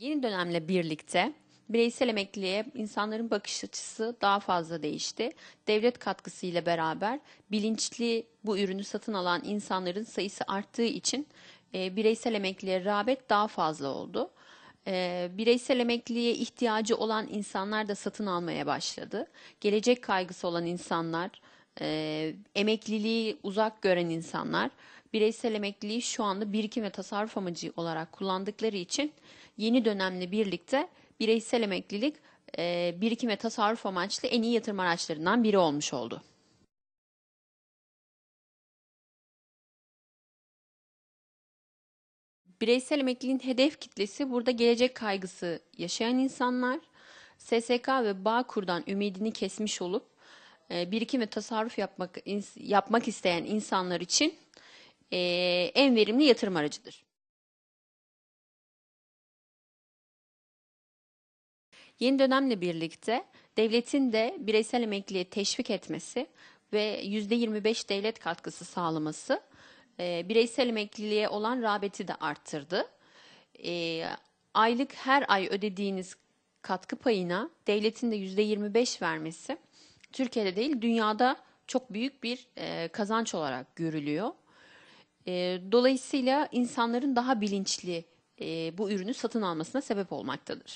Yeni dönemle birlikte bireysel emekliliğe insanların bakış açısı daha fazla değişti. Devlet katkısıyla beraber bilinçli bu ürünü satın alan insanların sayısı arttığı için e, bireysel emekliliğe rağbet daha fazla oldu. E, bireysel emekliliğe ihtiyacı olan insanlar da satın almaya başladı. Gelecek kaygısı olan insanlar, e, emekliliği uzak gören insanlar bireysel emekliliği şu anda birikim ve tasarruf amacı olarak kullandıkları için yeni dönemle birlikte bireysel emeklilik e, birikim ve tasarruf amaçlı en iyi yatırım araçlarından biri olmuş oldu. Bireysel emekliliğin hedef kitlesi burada gelecek kaygısı yaşayan insanlar, SSK ve Bağkur'dan ümidini kesmiş olup e, birikim ve tasarruf yapmak yapmak isteyen insanlar için e, en verimli yatırım aracıdır. Yeni dönemle birlikte devletin de bireysel emekliliğe teşvik etmesi ve %25 devlet katkısı sağlaması e, bireysel emekliliğe olan rağbeti de arttırdı. E, aylık her ay ödediğiniz katkı payına devletin de %25 vermesi Türkiye'de değil dünyada çok büyük bir e, kazanç olarak görülüyor. E, dolayısıyla insanların daha bilinçli e, bu ürünü satın almasına sebep olmaktadır.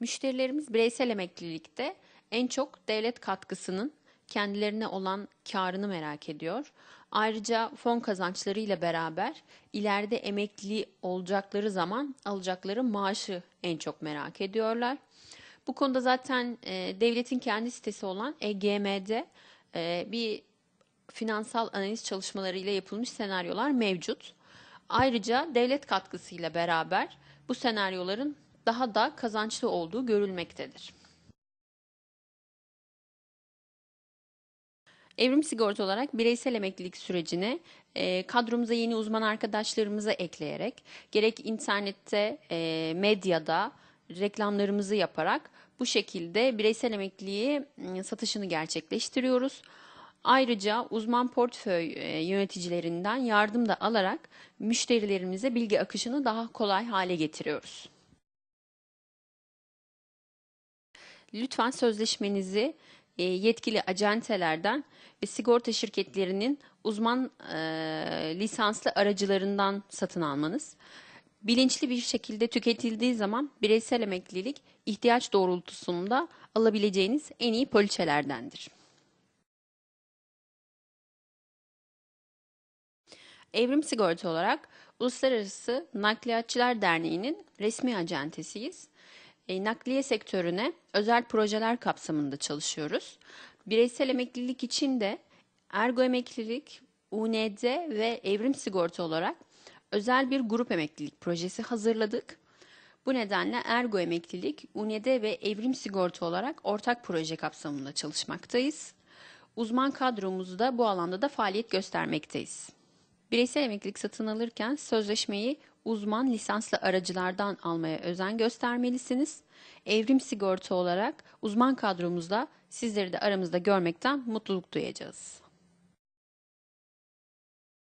Müşterilerimiz bireysel emeklilikte en çok devlet katkısının kendilerine olan karını merak ediyor. Ayrıca fon kazançlarıyla beraber ileride emekli olacakları zaman alacakları maaşı en çok merak ediyorlar. Bu konuda zaten e, devletin kendi sitesi olan EGM'de e, bir finansal analiz çalışmalarıyla yapılmış senaryolar mevcut. Ayrıca devlet katkısıyla beraber bu senaryoların daha da kazançlı olduğu görülmektedir. Evrim sigorta olarak bireysel emeklilik sürecine e, kadromuza yeni uzman arkadaşlarımızı ekleyerek gerek internette, e, medyada reklamlarımızı yaparak bu şekilde bireysel emekliliği satışını gerçekleştiriyoruz. Ayrıca uzman portföy e, yöneticilerinden yardım da alarak müşterilerimize bilgi akışını daha kolay hale getiriyoruz. Lütfen sözleşmenizi e, yetkili acentelerden ve sigorta şirketlerinin uzman e, lisanslı aracılarından satın almanız. Bilinçli bir şekilde tüketildiği zaman bireysel emeklilik ihtiyaç doğrultusunda alabileceğiniz en iyi poliçelerdendir. Evrim Sigorta olarak Uluslararası Nakliyatçılar Derneği'nin resmi acentesiyiz. E, nakliye sektörüne özel projeler kapsamında çalışıyoruz. Bireysel emeklilik için de Ergo Emeklilik, UND ve Evrim Sigorta olarak özel bir grup emeklilik projesi hazırladık. Bu nedenle Ergo Emeklilik, UND ve Evrim Sigorta olarak ortak proje kapsamında çalışmaktayız. Uzman kadromuzda bu alanda da faaliyet göstermekteyiz. Bireysel emeklilik satın alırken sözleşmeyi uzman lisanslı aracılardan almaya özen göstermelisiniz. Evrim sigorta olarak uzman kadromuzda sizleri de aramızda görmekten mutluluk duyacağız.